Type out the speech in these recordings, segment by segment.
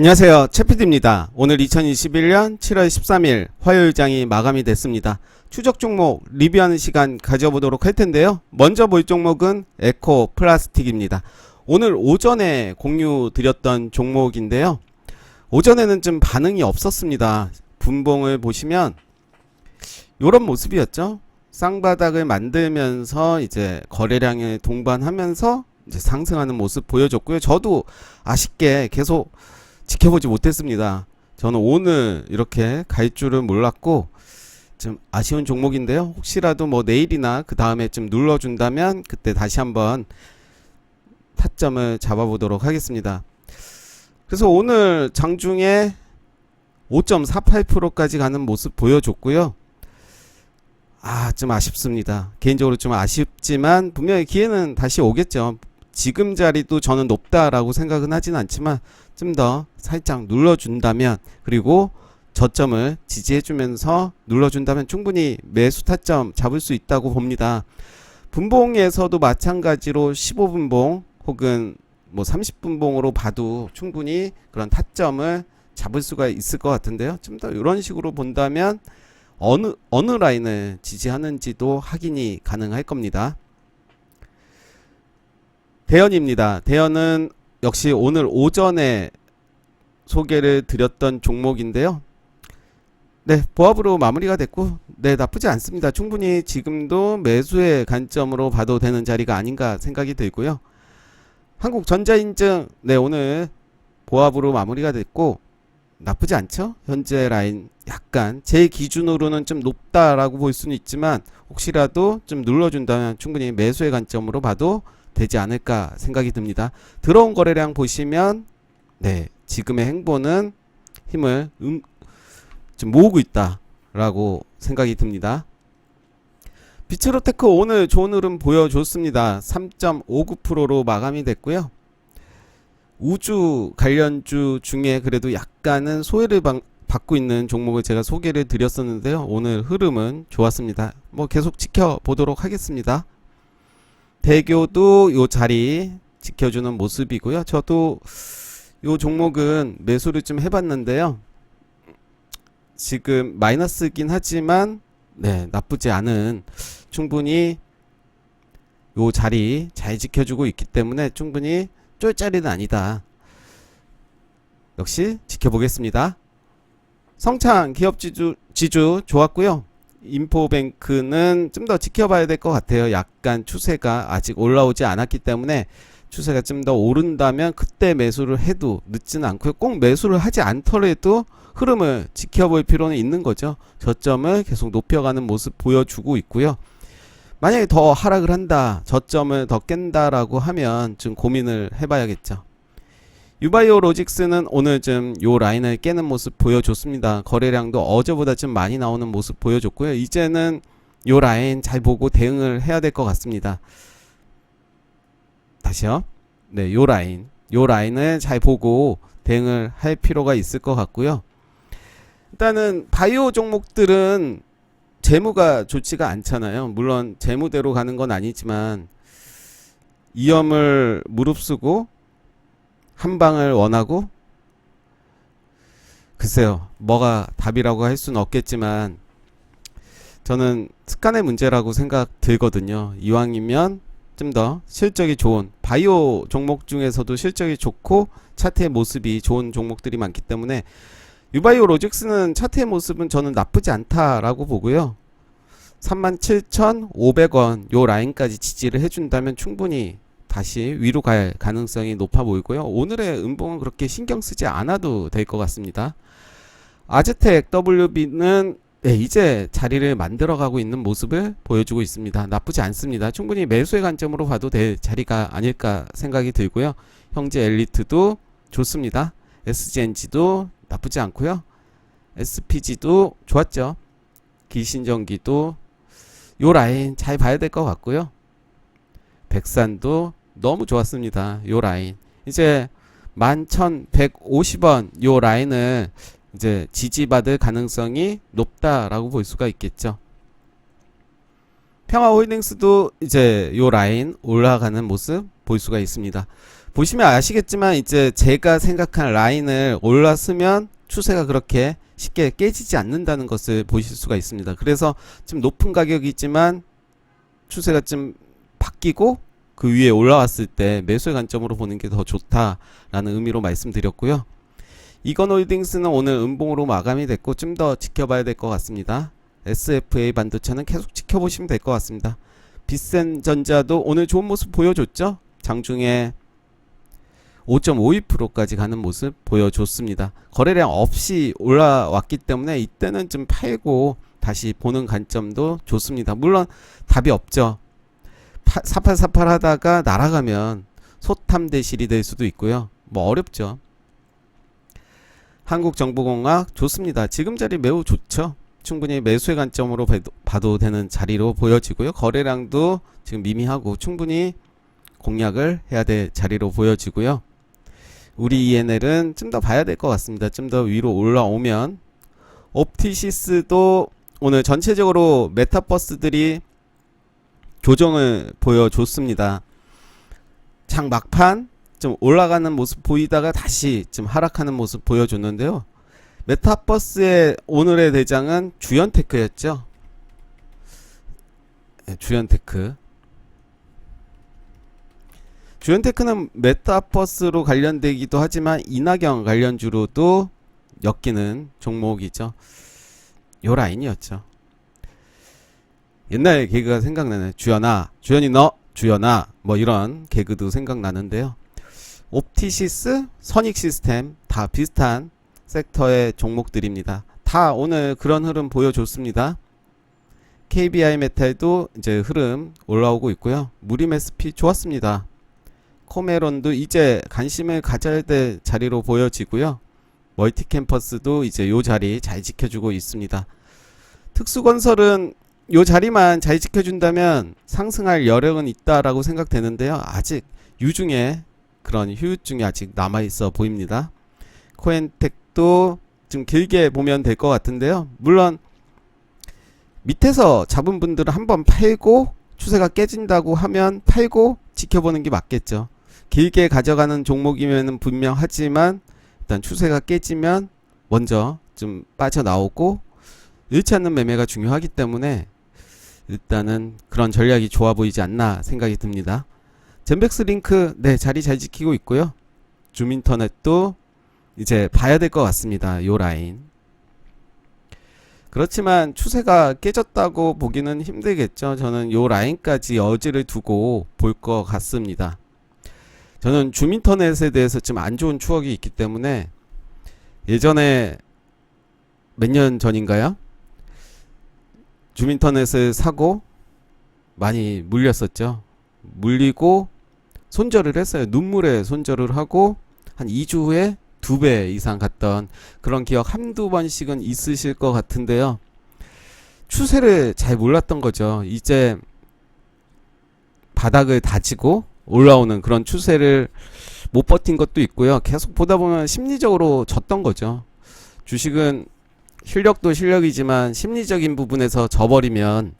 안녕하세요. 최피디입니다. 오늘 2021년 7월 13일 화요일장이 마감이 됐습니다. 추적 종목 리뷰하는 시간 가져보도록 할 텐데요. 먼저 볼 종목은 에코 플라스틱입니다. 오늘 오전에 공유 드렸던 종목인데요. 오전에는 좀 반응이 없었습니다. 분봉을 보시면 이런 모습이었죠. 쌍바닥을 만들면서 이제 거래량에 동반하면서 이제 상승하는 모습 보여줬고요. 저도 아쉽게 계속 지켜보지 못했습니다. 저는 오늘 이렇게 갈 줄은 몰랐고 좀 아쉬운 종목인데요. 혹시라도 뭐 내일이나 그 다음에 좀 눌러준다면 그때 다시 한번 타점을 잡아보도록 하겠습니다. 그래서 오늘 장중에 5.48%까지 가는 모습 보여줬고요. 아, 좀 아쉽습니다. 개인적으로 좀 아쉽지만 분명히 기회는 다시 오겠죠. 지금 자리도 저는 높다라고 생각은 하진 않지만 좀 더 살짝 눌러준다면 그리고 저점을 지지해주면서 눌러준다면 충분히 매수 타점 잡을 수 있다고 봅니다. 분봉에서도 마찬가지로 15분봉 혹은 뭐 30분봉으로 봐도 충분히 그런 타점을 잡을 수가 있을 것 같은데요. 좀 더 이런 식으로 본다면 어느 어느 라인을 지지하는지도 확인이 가능할 겁니다. 대연입니다. 대연은 역시 오늘 오전에 소개를 드렸던 종목인데요. 네, 보합으로 마무리가 됐고, 네, 나쁘지 않습니다. 충분히 지금도 매수의 관점으로 봐도 되는 자리가 아닌가 생각이 들고요. 한국전자인증, 네, 오늘 보합으로 마무리가 됐고, 나쁘지 않죠? 현재 라인 약간 제 기준으로는 좀 높다라고 볼 수는 있지만, 혹시라도 좀 눌러준다면 충분히 매수의 관점으로 봐도 되지 않을까 생각이 듭니다. 들어온 거래량 보시면 네 지금의 행보는 힘을 음, 좀 모으고 있다라고 생각이 듭니다. 비츠로테크 오늘 좋은 흐름 보여줬습니다. 3.59%로 마감이 됐고요. 우주 관련주 중에 그래도 약간은 소외를 방, 받고 있는 종목을 제가 소개를 드렸었는데요. 오늘 흐름은 좋았습니다. 뭐 계속 지켜보도록 하겠습니다. 대교도 요 자리 지켜주는 모습이고요. 저도 요 종목은 매수를 좀 해봤는데요. 지금 마이너스긴 하지만 네 나쁘지 않은 충분히 요 자리 잘 지켜주고 있기 때문에 충분히 쫄 자리는 아니다. 역시 지켜보겠습니다. 성창 기업 지주 지주 좋았고요. 인포뱅크는 좀 더 지켜봐야 될 것 같아요. 약간 추세가 아직 올라오지 않았기 때문에 추세가 좀 더 오른다면 그때 매수를 해도 늦지는 않고요. 꼭 매수를 하지 않더라도 흐름을 지켜볼 필요는 있는 거죠. 저점을 계속 높여가는 모습 보여주고 있고요. 만약에 더 하락을 한다, 저점을 더 깬다라고 하면 좀 고민을 해봐야겠죠. 유바이오 로직스는 오늘 좀 요 라인을 깨는 모습 보여줬습니다. 거래량도 어제보다 좀 많이 나오는 모습 보여줬고요. 이제는 요 라인 잘 보고 대응을 해야 될 것 같습니다. 다시요. 네, 요 라인. 요 라인을 잘 보고 대응을 할 필요가 있을 것 같고요. 일단은 바이오 종목들은 재무가 좋지가 않잖아요. 물론 재무대로 가는 건 아니지만 위험을 무릅쓰고 한 방을 원하고? 글쎄요 뭐가 답이라고 할 수는 없겠지만 저는 습관의 문제라고 생각 들거든요. 이왕이면 좀 더 실적이 좋은 바이오 종목 중에서도 실적이 좋고 차트의 모습이 좋은 종목들이 많기 때문에 유바이오 로직스는 차트의 모습은 저는 나쁘지 않다라고 보고요. 37,500원 요 라인까지 지지를 해준다면 충분히 다시 위로 갈 가능성이 높아 보이고요. 오늘의 음봉은 그렇게 신경 쓰지 않아도 될 것 같습니다. 아즈텍 WB는 네, 이제 자리를 만들어가고 있는 모습을 보여주고 있습니다. 나쁘지 않습니다. 충분히 매수의 관점으로 봐도 될 자리가 아닐까 생각이 들고요. 형제 엘리트도 좋습니다. SGNG도 나쁘지 않고요. SPG도 좋았죠. 기신전기도 요 라인 잘 봐야 될 것 같고요. 백산도 너무 좋았습니다. 요 라인. 이제 11,150원 요 라인을 이제 지지받을 가능성이 높다라고 볼 수가 있겠죠. 평화홀딩스도 이제 요 라인 올라가는 모습 볼 수가 있습니다. 보시면 아시겠지만 이제 제가 생각한 라인을 올랐으면 추세가 그렇게 쉽게 깨지지 않는다는 것을 보실 수가 있습니다. 그래서 좀 높은 가격이지만 추세가 좀 바뀌고 그 위에 올라왔을 때 매수의 관점으로 보는 게 더 좋다라는 의미로 말씀드렸고요. 이건 홀딩스는 오늘 음봉으로 마감이 됐고 좀 더 지켜봐야 될 것 같습니다. SFA 반도체는 계속 지켜보시면 될 것 같습니다. 비센전자도 오늘 좋은 모습 보여줬죠? 장중에 5.52%까지 가는 모습 보여줬습니다. 거래량 없이 올라왔기 때문에 이때는 좀 팔고 다시 보는 관점도 좋습니다. 물론 답이 없죠. 4848 하다가 날아가면 소탐대실이 될 수도 있고요. 뭐 어렵죠. 한국정보공학 좋습니다. 지금 자리 매우 좋죠. 충분히 매수의 관점으로 봐도 되는 자리로 보여지고요. 거래량도 지금 미미하고 충분히 공략을 해야 될 자리로 보여지고요. 우리 ENL은 좀 더 봐야 될 것 같습니다. 좀 더 위로 올라오면 옵티시스도 오늘 전체적으로 메타버스들이 조정을 보여줬습니다. 장 막판 좀 올라가는 모습 보이다가 다시 좀 하락하는 모습 보여줬는데요. 메타버스의 오늘의 대장은 주연테크였죠. 네, 주연테크. 주연테크는 메타버스로 관련되기도 하지만 이낙연 관련주로도 엮이는 종목이죠. 요 라인이었죠. 옛날 개그가 생각나네. 주연아, 주연이 너, 주연아, 뭐 이런 개그도 생각나는데요. 옵티시스, 선익 시스템 다 비슷한 섹터의 종목들입니다. 다 오늘 그런 흐름 보여줬습니다. KBI 메탈도 이제 흐름 올라오고 있고요. 무림 SP 좋았습니다. 코메론도 이제 관심을 가져야 될 자리로 보여지고요. 멀티캠퍼스도 이제 요 자리 잘 지켜주고 있습니다. 특수건설은 요 자리만 잘 지켜준다면 상승할 여력은 있다라고 생각되는데요. 아직 유중에 그런 휴유증이 아직 남아있어 보입니다. 코엔텍도 좀 길게 보면 될 것 같은데요. 물론 밑에서 잡은 분들은 한번 팔고 추세가 깨진다고 하면 팔고 지켜보는 게 맞겠죠. 길게 가져가는 종목이면 분명하지만 일단 추세가 깨지면 먼저 좀 빠져나오고 잃지 않는 매매가 중요하기 때문에 일단은 그런 전략이 좋아 보이지 않나 생각이 듭니다. 젠백스 링크 네 자리 잘 지키고 있고요. 줌인터넷도 이제 봐야 될 것 같습니다. 요 라인. 그렇지만 추세가 깨졌다고 보기는 힘들겠죠. 저는 요 라인까지 여지를 두고 볼 것 같습니다. 저는 줌인터넷에 대해서 좀 안 좋은 추억이 있기 때문에 예전에 몇 년 전인가요? 줌인터넷을 사고 많이 물렸었죠. 물리고 손절을 했어요. 눈물에 손절을 하고 한 2주 후에 두 배 이상 갔던 그런 기억 한두 번씩은 있으실 것 같은데요. 추세를 잘 몰랐던 거죠. 이제 바닥을 다지고 올라오는 그런 추세를 못 버틴 것도 있고요. 계속 보다 보면 심리적으로 졌던 거죠. 주식은 실력도 실력이지만 심리적인 부분에서 져버리면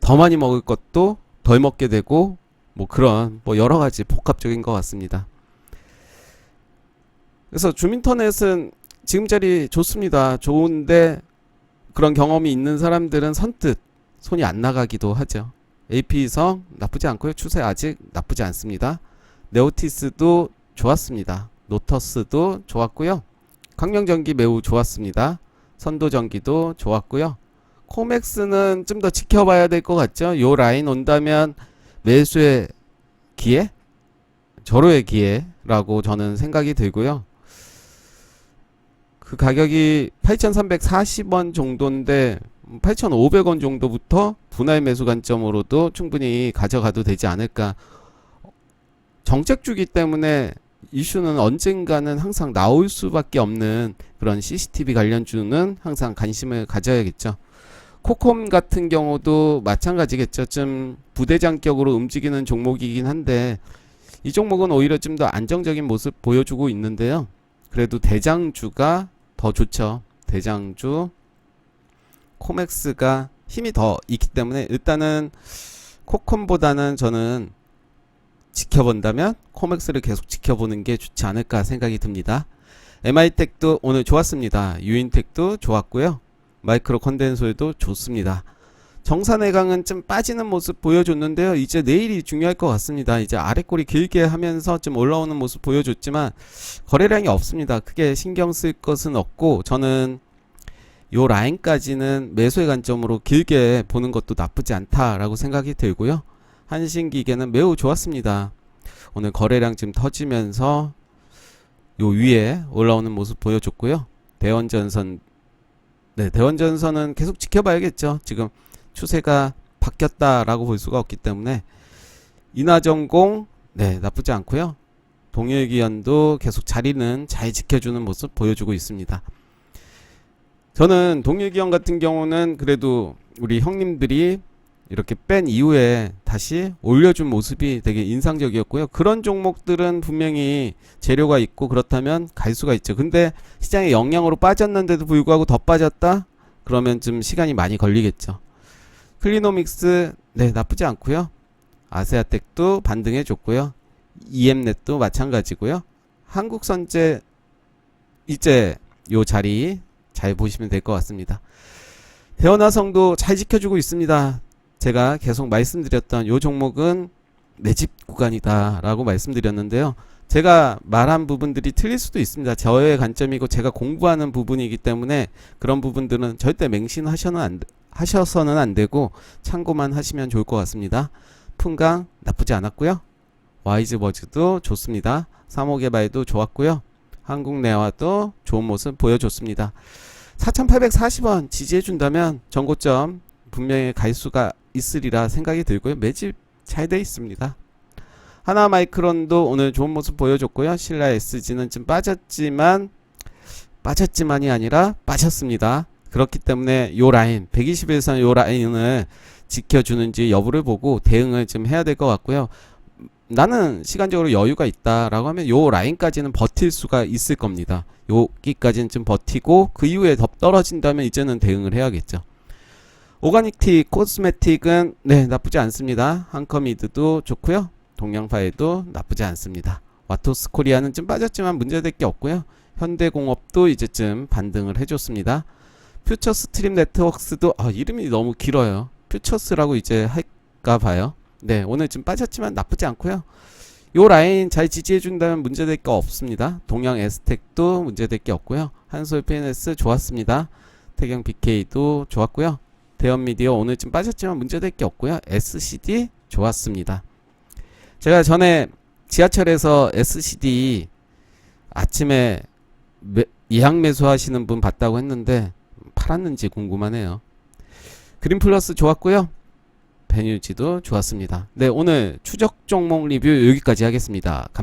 더 많이 먹을 것도 덜 먹게 되고 뭐 그런 뭐 여러 가지 복합적인 것 같습니다. 그래서 주민터넷은 지금 자리 좋습니다. 좋은데 그런 경험이 있는 사람들은 선뜻 손이 안 나가기도 하죠. AP성 나쁘지 않고요. 추세 아직 나쁘지 않습니다. 네오티스도 좋았습니다. 노터스도 좋았고요. 광명전기 매우 좋았습니다. 선도 전기도 좋았고요. 코맥스는 좀 더 지켜봐야 될 것 같죠. 요 라인 온다면 매수의 기회? 절호의 기회라고 저는 생각이 들고요. 그 가격이 8,340원 정도인데 8,500원 정도부터 분할 매수 관점으로도 충분히 가져가도 되지 않을까. 정책 주기 때문에 이슈는 언젠가는 항상 나올 수밖에 없는 그런 CCTV 관련주는 항상 관심을 가져야겠죠. 코콤 같은 경우도 마찬가지겠죠. 좀 부대장격으로 움직이는 종목이긴 한데 이 종목은 오히려 좀 더 안정적인 모습 보여주고 있는데요. 그래도 대장주가 더 좋죠. 대장주 코맥스가 힘이 더 있기 때문에 일단은 코콤보다는 저는 지켜본다면 코맥스를 계속 지켜보는 게 좋지 않을까 생각이 듭니다. MI텍도 오늘 좋았습니다. 유인텍도 좋았고요. 마이크로 컨덴소에도 좋습니다. 정산해강은 좀 빠지는 모습 보여줬는데요. 이제 내일이 중요할 것 같습니다. 이제 아래 꼬리 길게 하면서 좀 올라오는 모습 보여줬지만 거래량이 없습니다. 크게 신경 쓸 것은 없고 저는 요 라인까지는 매수의 관점으로 길게 보는 것도 나쁘지 않다라고 생각이 들고요. 한신기계는 매우 좋았습니다. 오늘 거래량 지금 터지면서 요 위에 올라오는 모습 보여줬고요. 대원전선 네, 대원전선은 계속 지켜봐야겠죠. 지금 추세가 바뀌었다라고 볼 수가 없기 때문에 인하전공 네 나쁘지 않고요. 동일기현도 계속 자리는 잘 지켜주는 모습 보여주고 있습니다. 저는 동일기현 같은 경우는 그래도 우리 형님들이 이렇게 뺀 이후에 다시 올려준 모습이 되게 인상적이었고요. 그런 종목들은 분명히 재료가 있고 그렇다면 갈 수가 있죠. 근데 시장의 영향으로 빠졌는데도 불구하고 더 빠졌다? 그러면 좀 시간이 많이 걸리겠죠. 클리노믹스 네 나쁘지 않고요. 아세아텍도 반등해 줬고요. EM넷도 마찬가지고요. 한국선제 이제 요 자리 잘 보시면 될 것 같습니다. 대원화성도 잘 지켜주고 있습니다. 제가 계속 말씀드렸던 요 종목은 내집 구간이다라고 말씀드렸는데요. 제가 말한 부분들이 틀릴 수도 있습니다. 저의 관점이고 제가 공부하는 부분이기 때문에 그런 부분들은 절대 맹신하셔는 안, 돼- 하셔서는 안 되고 참고만 하시면 좋을 것 같습니다. 풍강 나쁘지 않았고요. 와이즈버즈도 좋습니다. 사모개발도 좋았고요. 한국내화도 좋은 모습 보여줬습니다. 4,840원 지지해준다면 전고점 분명히 갈 수가 있으리라 생각이 들고요. 매집 잘 돼 있습니다. 하나 마이크론도 오늘 좋은 모습 보여줬고요. 신라 SG는 좀 빠졌지만 빠졌지만이 아니라 빠졌습니다. 그렇기 때문에 요 라인 121선 요 라인을 지켜주는지 여부를 보고 대응을 좀 해야 될 것 같고요. 나는 시간적으로 여유가 있다라고 하면 요 라인까지는 버틸 수가 있을 겁니다. 여기까지는 좀 버티고 그 이후에 더 떨어진다면 이제는 대응을 해야겠죠. 오가닉티 코스메틱은 네 나쁘지 않습니다. 한커미드도 좋고요. 동양파에도 나쁘지 않습니다. 와토스 코리아는 좀 빠졌지만 문제될 게 없고요. 현대공업도 이제쯤 반등을 해줬습니다. 퓨처 스트림 네트워크스도 아, 이름이 너무 길어요. 퓨처스라고 이제 할까 봐요. 네 오늘 좀 빠졌지만 나쁘지 않고요. 요 라인 잘 지지해준다면 문제될 게 없습니다. 동양 에스텍도 문제될 게 없고요. 한솔 PNS 좋았습니다. 태경 BK도 좋았고요. 대현 미디어 오늘 좀 빠졌지만 문제될 게 없고요. SCD 좋았습니다. 제가 전에 지하철에서 SCD 아침에 매, 예약 매수하시는 분 봤다고 했는데 팔았는지 궁금하네요. 그린 플러스 좋았고요. 베뉴지도 좋았습니다. 네, 오늘 추적 종목 리뷰 여기까지 하겠습니다. 감-